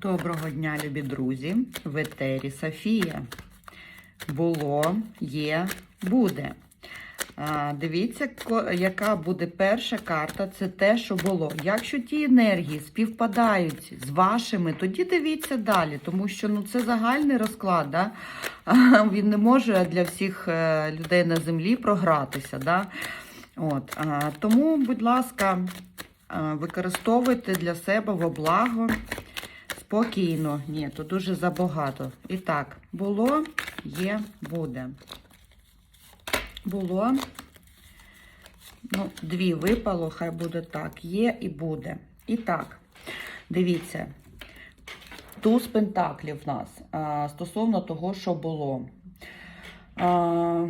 Доброго дня, любі друзі! В етері Софія. Було, є, буде. Дивіться, яка буде перша карта. Це те, що було. Якщо ті енергії співпадають з вашими, тоді дивіться далі, тому що ну, це загальний розклад. Да? Він не може для всіх е, людей на землі програтися. Да? От, тому, будь ласка, використовуйте для себе во благо. Спокійно. Ні, то дуже забагато. І так, було, є, буде. Було. Ну, дві випало, хай буде так. Є і буде. І так, дивіться. Туз пентаклів в нас а, стосовно того, що було. А,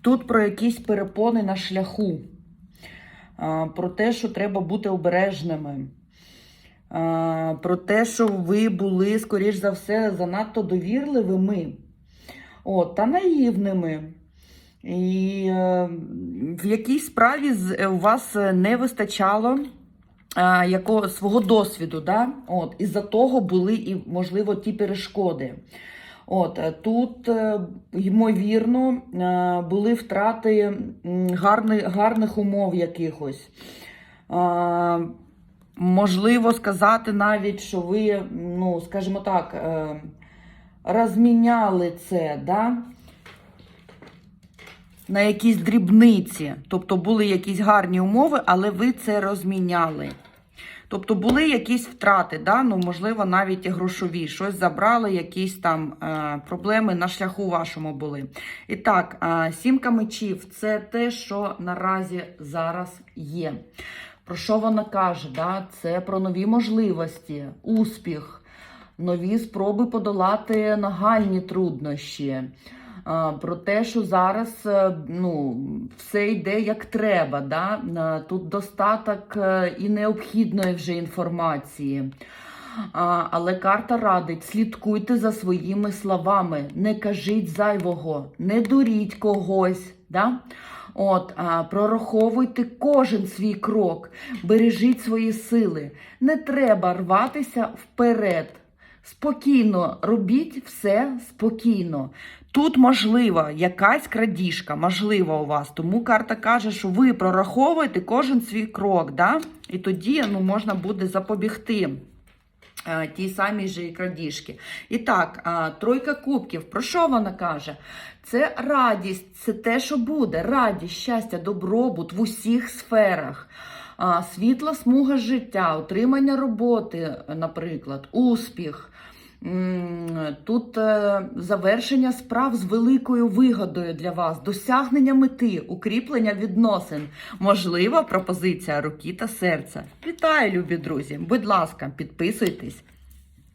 тут про якісь перепони на шляху, а, про те, що треба бути обережними. Про те, що ви були, скоріш за все, занадто довірливими от, та наївними. І е, в якійсь справі е, у вас не вистачало якого, свого досвіду. Да? От, із-за того були і, можливо, ті перешкоди. От, е, тут, ймовірно, були втрати м, гарни, гарних умов якихось. Можливо сказати навіть, що ви, ну, скажімо так, е, розміняли це, да? на якісь дрібниці. Тобто були якісь гарні умови, але ви це розміняли. Тобто були якісь втрати, да? ну, можливо, навіть грошові. Щось забрали, якісь там е, проблеми на шляху вашому були. І так, е, сімка мечів це те, що наразі зараз є. Про що вона каже? Да? Це про нові можливості, успіх, нові спроби подолати нагальні труднощі. Про те, що зараз е, ну, все йде як треба. Да? Тут достаток е, і необхідної вже інформації. Але карта радить: слідкуйте за своїми словами, не кажіть зайвого, не дуріть когось. Да? От, прораховуйте кожен свій крок, бережіть свої сили. Не треба рватися вперед. Спокійно робіть все спокійно. Тут можлива якась крадіжка, можлива у вас. Тому карта каже, що ви прораховуєте кожен свій крок, да? і тоді ну, можна буде запобігти е, тій самій і крадіжки. І так, е, тройка кубків. Про що вона каже? Це радість, це те, що буде. Радість, щастя, добробут в усіх сферах. Світла смуга життя, отримання роботи, наприклад, успіх. Тут е, завершення справ з великою вигодою для вас, досягнення мети, укріплення відносин, можлива пропозиція руки та серця. Вітаю, любі друзі! Будь ласка, підписуйтесь.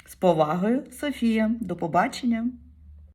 З повагою, Софія. До побачення!